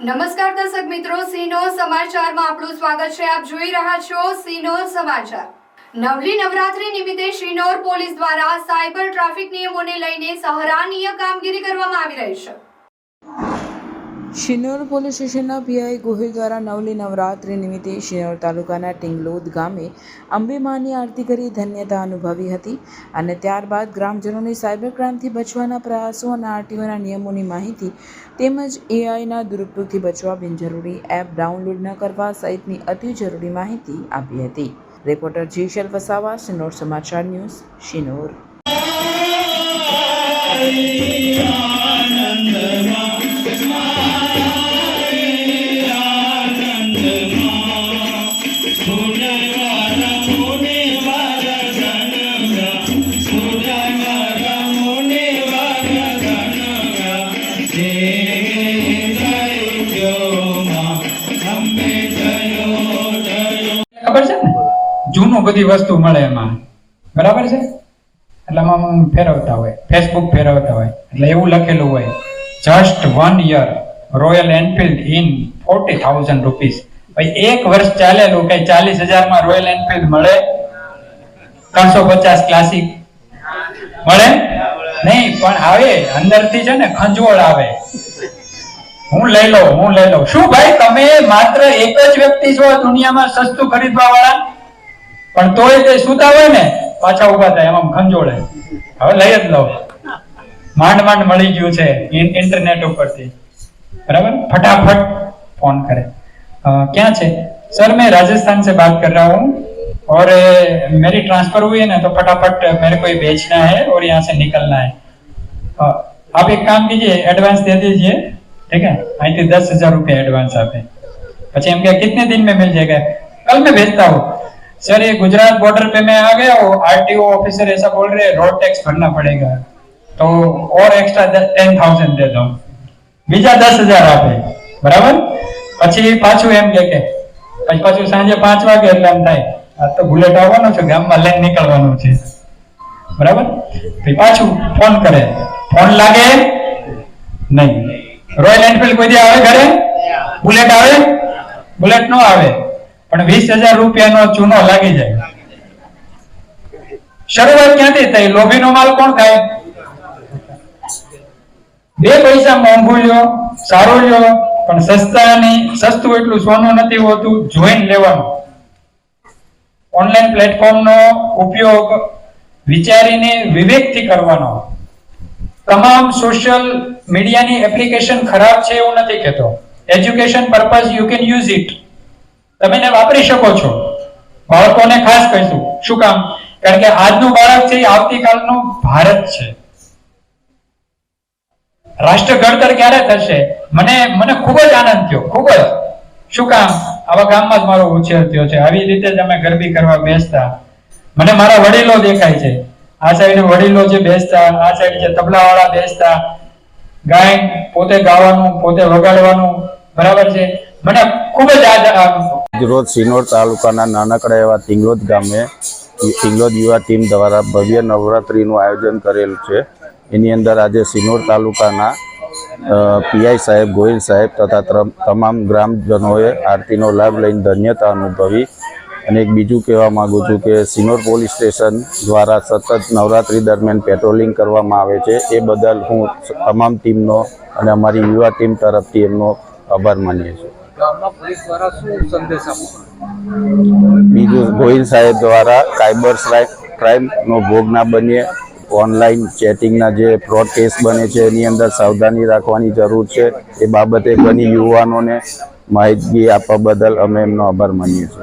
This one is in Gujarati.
નમસ્કાર દર્શક મિત્રો, સીનો સમાચારમાં આપનું સ્વાગત છે. આપ જોઈ રહ્યા છો સીનો સમાચાર. નવલી નવરાત્રી નિમિત્તે શ્રીનોર પોલીસ દ્વારા સાયબર ટ્રાફિક નિયમોને લઈને સહરાનીય કામગીરી કરવામાં આવી રહી છે. શિનોર પોલીસ સ્ટેશનના પીઆઈ ગોહિલ દ્વારા નવલી નવરાત્રિ નિમિત્તે શિનોર તાલુકાના ટિંગલોદ ગામે અંબેમાની આરતી કરી ધન્યતા અનુભવી હતી અને ત્યારબાદ ગ્રામજનોને સાયબર ક્રાઇમથી બચવાના પ્રયાસો અને આરટીઓના નિયમોની માહિતી તેમજ એઆઈના દુરુપયોગથી બચવા બિનજરૂરી એપ ડાઉનલોડ ન કરવા સહિતની અતિ જરૂરી માહિતી આપી હતી. રિપોર્ટર જેશલ વસાવા, શિનોર સમાચાર ન્યૂઝ, શિનોર. છે? જૂનું બધી વસ્તુ મળે એમાં. બરાબર છે? એટલે આમાં ફેરવતા હોય. ફેસબુક ફેરવતા હોય. એટલે એવું લખેલું હોય. Just one year Royal Enfield in forty thousand rupees ભાઈ એક વર્ષ ચાલેલું કઈ ચાલીસ હજારમાં રોયલ એનફિલ્ડ મળે? ત્રણસો પચાસ ક્લાસિક મળે? નહીં, પણ આવે. અંદરથી છે ને ખંજવળ આવે. હું લઈ લઉં હું લઈ લઉં શું ભાઈ તમે માત્ર એક જ વ્યક્તિ છો આ દુનિયામાં સસ્તું ખરીદવા વાળા પણ તોય તે સુતા હોય ને પાછા ઉભા થાય એમાં ખંજોળે હવે લઈ જ લઉં માંડ માંડ મળી ગયું છે ઇન- ઇન્ટરનેટ ઉપરથી बराबर फटाफट फोन करें अ, क्या છે सर मैं राजस्थान से बात कर रहा हूँ और अ, मेरी ट्रांसफर हुई है ना तो फटाफट मेरे को ये बेचना है और यहाँ से निकलना है अ, आप एक काम कीजिए एडवांस दे दीजिए ठीक है અહીંથી દસ હજાર રૂપિયા એડવાન્સ આપે પછી એમ કે कितने दिन में मिल जाएगा कल मैं भेजता हूँ सर ये गुजरात बॉर्डर पे मैं आ गया हूँ आरटीओ ऑफिसर ऐसा बोल रहे हैं रोड टैक्स भरना पड़ेगा तो और एक्स्ट्रा टेन थाउजेंड दे दो બીજા દસ હજાર આપે બરાબર પછી પાછું એમ કે કે પછી પાછું સાંજે પાંચ વાગે એટલે એમ થાય આ તો બુલેટ આવવાનો છે ગામમાં લઈને નીકળવાનું છે બરાબર પછી પાછું ફોન કરે ફોન લાગે નહીં રોયલ એનફિલ્ડ કોઈ દી આવે ઘરે? બુલેટ આવે? બુલેટ નો આવે. પણ વીસ હજાર રૂપિયાનો ચૂનો લાગી જાય. શરૂઆત ક્યાંથી થઈ? લોભીનો માલ કોણ ખાય? બે પૈસા મોંઘું લ્યો સારો લ્યો પણ સસ્તાની સસ્તું એટલું સોનું નથી હોતું જોઈન લેવાનું. ઓનલાઈન પ્લેટફોર્મનો ઉપયોગ વિચારીને વિવેકથી કરવાનો. તમામ સોશિયલ મીડિયાની એપ્લિકેશન ખરાબ છે એવું નથી કહેતો. Education purpose you can use it તમે એને વાપરી શકો છો. બાળકોને ખાસ કહીશું. શું કામ? કારણ કે આજનું બાળક છે આવતીકાલનું ભારત છે. રાષ્ટ્ર ઘડતર ક્યારે થશે? મને મને ખૂબ જ આનંદ થયો. ખૂબ જ. શું કામ? આવા ગામમાં જ મારો ઉછેર થયો છે. આવી રીતે અમે ગરબી કરવા બેસતા. મને મારા વડીલો દેખાય છે. આ સાઈડ વડીલો જે બેસતા, આ સાઈડ જે તબલા વાળા બેસતા ગાયન પોતે ગાવાનું, પોતે વગાડવાનું, બરાબર છે? મને ખૂબ જ આ રોજ સિનોર તાલુકાના નાનકડા એવા તિંગલોદ ગામે તિંગલોદ યુવા ટીમ દ્વારા ભવ્ય નવરાત્રિનું આયોજન કરેલું છે. એની અંદર આજે સિનોર તાલુકાના પીઆઈ સાહેબ ગોહિલ સાહેબ તથા તમામ ગ્રામજનોએ આરતીનો લાભ લઈને ધન્યતા અનુભવી. અને એક બીજું કહેવા માંગુ છું કે સિનોર પોલીસ સ્ટેશન દ્વારા સતત નવરાત્રી દરમિયાન પેટ્રોલિંગ કરવામાં આવે છે. એ બદલ હું તમામ ટીમનો અને અમારી યુવા ટીમ તરફથી એમનો આભાર માનીએ છીએ બીજું ગોહિલ સાહેબ દ્વારા સાયબર ક્રાઇમનો ભોગ ના બનીએ. ઓનલાઈન ચેટિંગના જે ફ્રોડ કેસ બને છે એની અંદર સાવધાની રાખવાની જરૂર છે. એ બાબતે ઘણી યુવાનોને માહિતી આપવા બદલ અમે એમનો આભાર માનીએ છીએ.